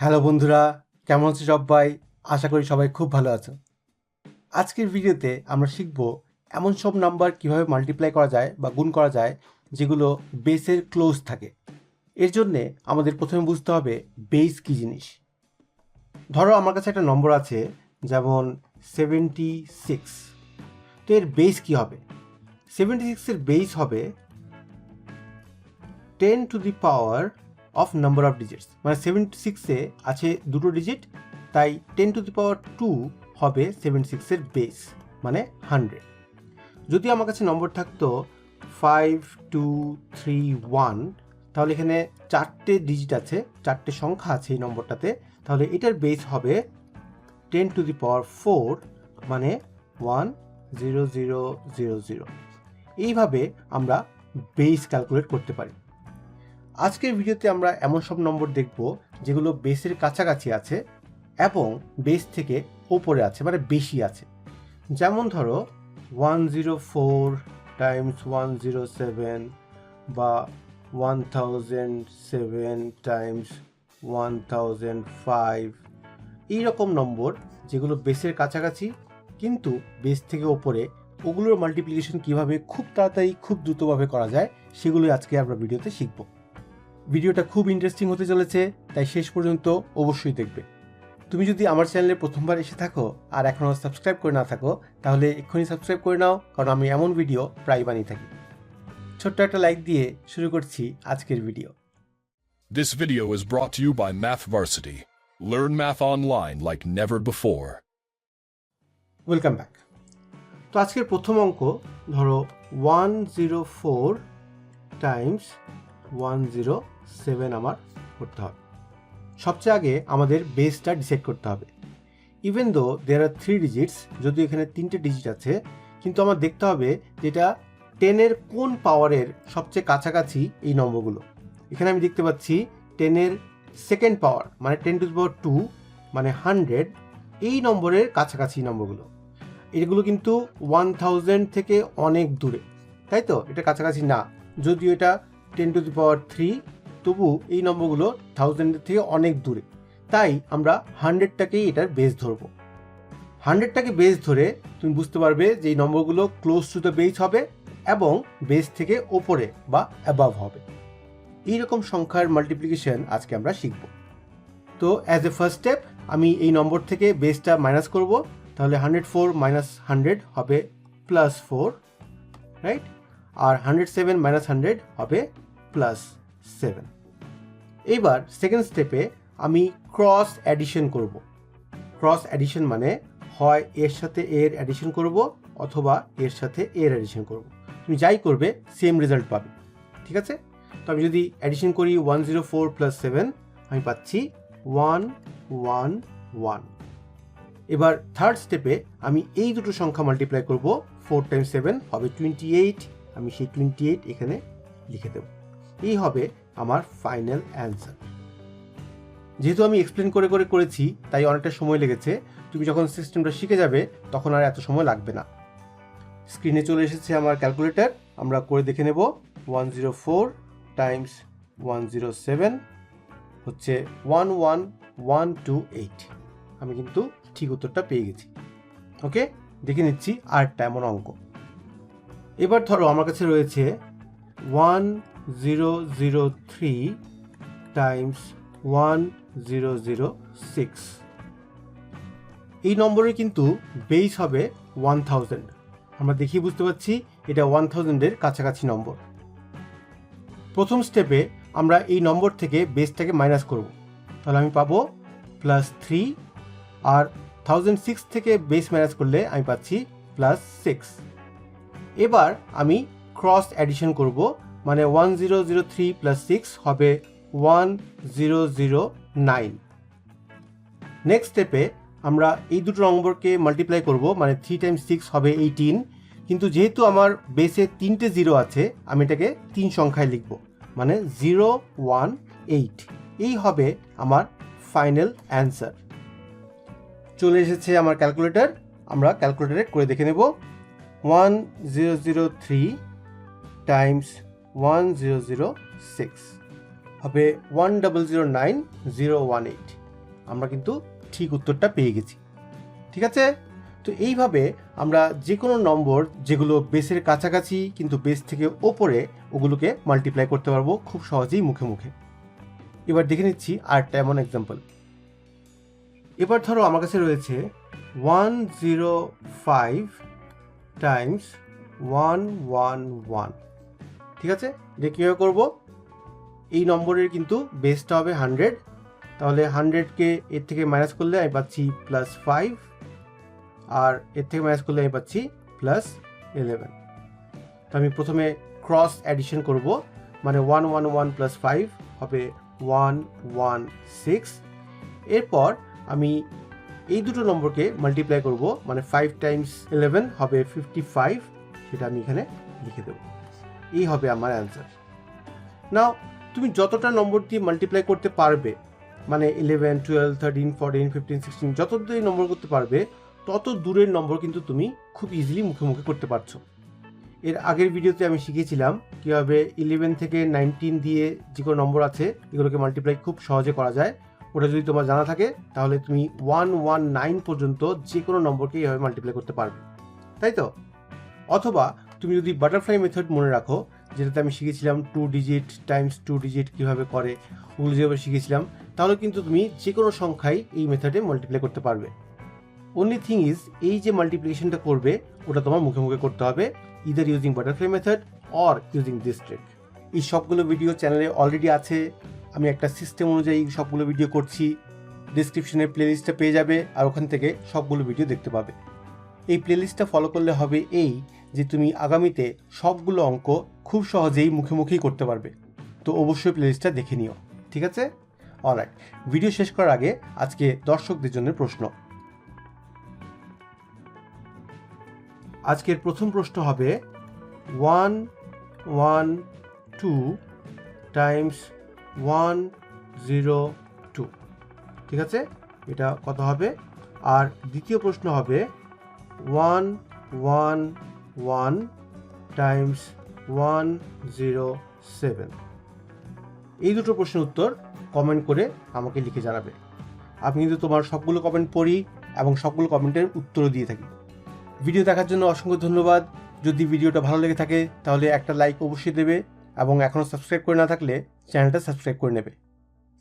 Hello বন্ধুরা, কেমন আছো সবাই? আশা করি সবাই খুব ভালো আছো। আজকের ভিডিওতে আমরা শিখব এমন সব নাম্বার কীভাবে মাল্টিপ্লাই করা যায় বা গুণ করা যায় যেগুলো বেসের ক্লোজ থাকে। এর জন্যে আমাদের প্রথমে বুঝতে হবে বেস কী জিনিস। ধরো আমার কাছে একটা নম্বর আছে, যেমন সেভেন্টি সিক্স তো এর বেস কী হবে? সেভেন্টি সিক্সের বেস হবে ten to the power of number of digits মানে সেভেন্টি সিক্সে আছে দুটো ডিজিট তাই ten to the power two হবে সেভেন্টি সিক্সের বেস মানে হান্ড্রেড যদি আমার কাছে নম্বর থাকতো ফাইভ টু থ্রি ওয়ান তাহলে এখানে চারটে ডিজিট আছে, চারটে সংখ্যা আছে এই নম্বরটাতে তাহলে এটার বেস হবে ten to the power four মানে one zero zero zero zero এইভাবে আমরা বেস ক্যালকুলেট করতে পারি। আজকের ভিডিওতে আমরা এমন সব নম্বর দেখব যেগুলো বেসের কাছাকাছি আছে এবং বেস থেকে ওপরে আছে মানে বেশি আছে। যেমন ধরো one zero four times one zero seven বা one thousand seven times one thousand five এইরকম নম্বর যেগুলো বেসের কাছাকাছি, কিন্তু বেস থেকে ওপরে, ওগুলোর মাল্টিপ্লিকেশন কীভাবে খুব তাড়াতাড়ি, খুব দ্রুতভাবে করা যায়, সেগুলোই আজকে আমরা ভিডিওতে শিখব। ভিডিওটা খুব ইন্টারেস্টিং হতে চলেছে তাই শেষ পর্যন্ত অবশ্যই দেখবে তুমি যদি আমার চ্যানেলে প্রথমবার এসে থাকো আর এখনও সাবস্ক্রাইব করে না থাকো তাহলে এক্ষুনি সাবস্ক্রাইব করে নাও কারণ আমি এমন ভিডিও প্রায় বানিয়ে থাকি ছোট্ট একটা লাইক দিয়ে শুরু করছি আজকের video This video is brought to you by Math Varsity. Learn math online like never before. Welcome back তো আজকের প্রথম অঙ্ক ধরো one zero four times one zero seven আমার করতে হবে। সবচেয়ে আগে আমাদের বেসটা ডিসাইড করতে হবে। ইভেন দো দেয়ার আর থ্রি ডিজিটস যদি এখানে তিনটে ডিজিট আছে, কিন্তু আমার দেখতে হবে যেটা টেনের কোন পাওয়ারের সবচেয়ে কাছাকাছি এই নম্বরগুলো। এখানে আমি দেখতে পাচ্ছি টেনের সেকেন্ড পাওয়ার মানে টেন টু পাওয়ার টু মানে হান্ড্রেড এই নম্বরের কাছাকাছি নম্বরগুলো। এগুলো কিন্তু ওয়ান থাউজেন্ড থেকে অনেক দূরে, তাই তো? এটা কাছাকাছি না। যদিও এটা ten to the power three, তবু এই নম্বরগুলো থাউজেন্ডের থেকে অনেক দূরে। তাই আমরা হান্ড্রেডটাকেই এটার বেস ধরবো। হান্ড্রেডটাকে বেস ধরে তুমি বুঝতে পারবে যে এই নম্বরগুলো ক্লোজ টু দ্য বেস হবে এবং বেস থেকে ওপরে বা অ্যাবাভ হবে। এইরকম সংখ্যার মাল্টিপ্লিকেশন আজকে আমরা শিখব। তো অ্যাজ এ ফার্স্ট স্টেপ আমি এই নম্বর থেকে বেসটা মাইনাস করব, তাহলে হান্ড্রেড ফোর মাইনাস হান্ড্রেড হবে প্লাস ফোর রাইট আর হান্ড্রেড সেভেন মাইনাস হান্ড্রেড হবে প্লাস সেভেন এইবার সেকেন্ড স্টেপে আমি ক্রস অ্যাডিশন করব। ক্রস অ্যাডিশন মানে হয় এর সাথে এর অ্যাডিশন করব অথবা এর সাথে এর অ্যাডিশন করব। তুমি যাই করবে সেম রেজাল্ট পাবে। ঠিক আছে? তো আমি যদি অ্যাডিশন করি one zero four plus seven আমি পাচ্ছি ওয়ান ওয়ান ওয়ান এবার থার্ড স্টেপে আমি এই দুটো সংখ্যা মাল্টিপ্লাই করব ফোর টাইমস সেভেন হবে টোয়েন্টি এইট আমি সেই টোয়েন্টি এইট এখানে লিখে দেব। এই হবে আমার ফাইনাল অ্যান্সার যেহেতু আমি এক্সপ্লেন করে করে করেছি, তাই অনেকটা সময় লেগেছে, তুমি যখন সিস্টেমটা শিখে যাবে, তখন আর এত সময় লাগবে না। স্ক্রিনে চলে এসেছে আমার ক্যালকুলেটর আমরা করে দেখে নেব। One zero four times one zero seven হচ্ছে one one one two eight আমি কিন্তু ঠিক উত্তরটা পেয়ে গেছি। ওকে দেখে নিচ্ছি আরেকটা এমন অঙ্ক। এবার ধরো আমার কাছে রয়েছে one zero zero three times one zero zero six এই নম্বরে কিন্তু বেস হবে ওয়ান থাউজেন্ড আমরা দেখি বুঝতে পারছি এটা ওয়ান থাউজেন্ডের কাছাকাছি নম্বর। প্রথম স্টেপে আমরা এই নম্বর থেকে বেসটাকে মাইনাস করব। তাহলে আমি পাবো প্লাস থ্রি আর থাউজেন্ড সিক্স থেকে বেস মাইনাস করলে আমি পাচ্ছি প্লাস সিক্স এবার আমি ক্রস অ্যাডিশন করব মানে one zero zero three plus six হবে one zero zero nine next স্টেপে আমরা এই দুটো নম্বরকে মাল্টিপ্লাই করব মানে থ্রি টাইমস সিক্স হবে এইটিন কিন্তু যেহেতু আমার বেসে তিনটে জিরো আছে, আমি এটাকে তিন সংখ্যায় লিখব মানে জিরো ওয়ান এইট এই হবে আমার ফাইনাল অ্যান্সার চলে এসেছে আমার ক্যালকুলেটর আমরা ক্যালকুলেটরে করে দেখে নেব। One zero zero three times one zero zero six হবে one double zero nine zero one eight আমরা কিন্তু ঠিক উত্তরটা পেয়ে গেছি। ঠিক আছে? তো এইভাবে আমরা যে কোনো নম্বর যেগুলো বেসের কাছাকাছি কিন্তু বেস থেকে ওপরে ওগুলোকে মাল্টিপ্লাই করতে পারব খুব সহজেই মুখে মুখে। এবার দেখে নিচ্ছি আরেকটা এমন এক্সাম্পল এবার ধরো আমার কাছে রয়েছে one zero five times one one one ঠিক আছে? এটা কীভাবে করব? এই নম্বরের কিন্তু বেসটা হবে হান্ড্রেড। তাহলে হান্ড্রেডকে এর থেকে মাইনাস করলে আমি পাচ্ছি প্লাস ফাইভ আর এর থেকে মাইনাস করলে আমি পাচ্ছি প্লাস ইলেভেন তো আমি প্রথমে ক্রস অ্যাডিশন করব মানে one one one plus five হবে ওয়ান ওয়ান সিক্স এরপর আমি এই দুটো নম্বরকে মাল্টিপ্লাই করব মানে ফাইভ টাইমস ইলেভেন হবে ফিফটি ফাইভ সেটা আমি এখানে লিখে দেবো। এই হবে আমার অ্যান্সার নাও তুমি যতটা নম্বর দিয়ে মাল্টিপ্লাই করতে পারবে মানে eleven twelve thirteen fourteen fifteen sixteen যত দূরে নম্বর করতে পারবে, তত দূরের নম্বর কিন্তু তুমি খুব ইজিলি মুখে মুখে করতে পারছ। এর আগের ভিডিওতে আমি শিখেছিলাম কীভাবে ইলেভেন থেকে নাইনটিন দিয়ে যে কোনো নম্বর আছে, এগুলোকে মাল্টিপ্লাই খুব সহজে করা যায়। ওটা যদি তোমার জানা থাকে, তাহলে তুমি ওয়ান ওয়ান নাইন পর্যন্ত যে কোনো নম্বরকে এইভাবে মাল্টিপ্লাই করতে পারবে। তাই তো? অথবা তুমি যদি বাটারফ্লাই মেথড মনে রাখো, যেটাতে আমি শিখেছিলাম two digit times two digit কীভাবে করে, ওগুলো যেভাবে শিখেছিলাম, তাহলে কিন্তু তুমি যে কোনো সংখ্যায় এই মেথডে মাল্টিপ্লাই করতে পারবে। অনলি থিং ইজ এই যে মাল্টিপ্লিকেশনটা করবে, ওটা তোমার মুখে মুখে করতে হবে either using butterfly method or using this trick এই সবগুলো ভিডিও চ্যানেলে অলরেডি আছে, আমি একটা সিস্টেম অনুযায়ী সবগুলো ভিডিও করছি ডিসক্রিপশনে প্লেলিস্টটা পেয়ে যাবে, আর ওখান থেকে সবগুলো ভিডিও দেখতে পাবে। এই প্লেলিস্টটা ফলো করলে হবে এই যে তুমি আগামীতে সবগুলো অঙ্ক খুব সহজেই মুখে মুখেই করতে পারবে। তো অবশ্যই প্লেলিস্টটা দেখে নিও, ঠিক আছে? অলরাইট ভিডিও শেষ করার আগে আজকে দর্শকদের জন্য প্রশ্ন। আজকের প্রথম প্রশ্ন হবে one one two times one zero two ঠিক আছে? এটা কত হবে? আর দ্বিতীয় প্রশ্ন হবে one one one times one zero seven এই দুটো প্রশ্নের উত্তর কমেন্ট করে আমাকে লিখে জানাবে। আমি কিন্তু তোমার সবগুলো কমেন্ট পড়ি এবং সবগুলো কমেন্টের উত্তরও দিয়ে থাকি। ভিডিও দেখার জন্য অসংখ্য ধন্যবাদ। যদি ভিডিওটা ভালো লেগে থাকে, তাহলে একটা লাইক অবশ্যই দেবে এবং এখনও সাবস্ক্রাইব করে না থাকলে চ্যানেলটা সাবস্ক্রাইব করে নেবে।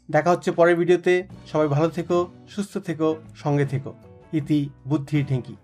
দেখা হচ্ছে পরের ভিডিওতে সবাই ভালো থেকো, সুস্থ থেকো, সঙ্গে থেকো। ইতি বুদ্ধি ঢেঁকি।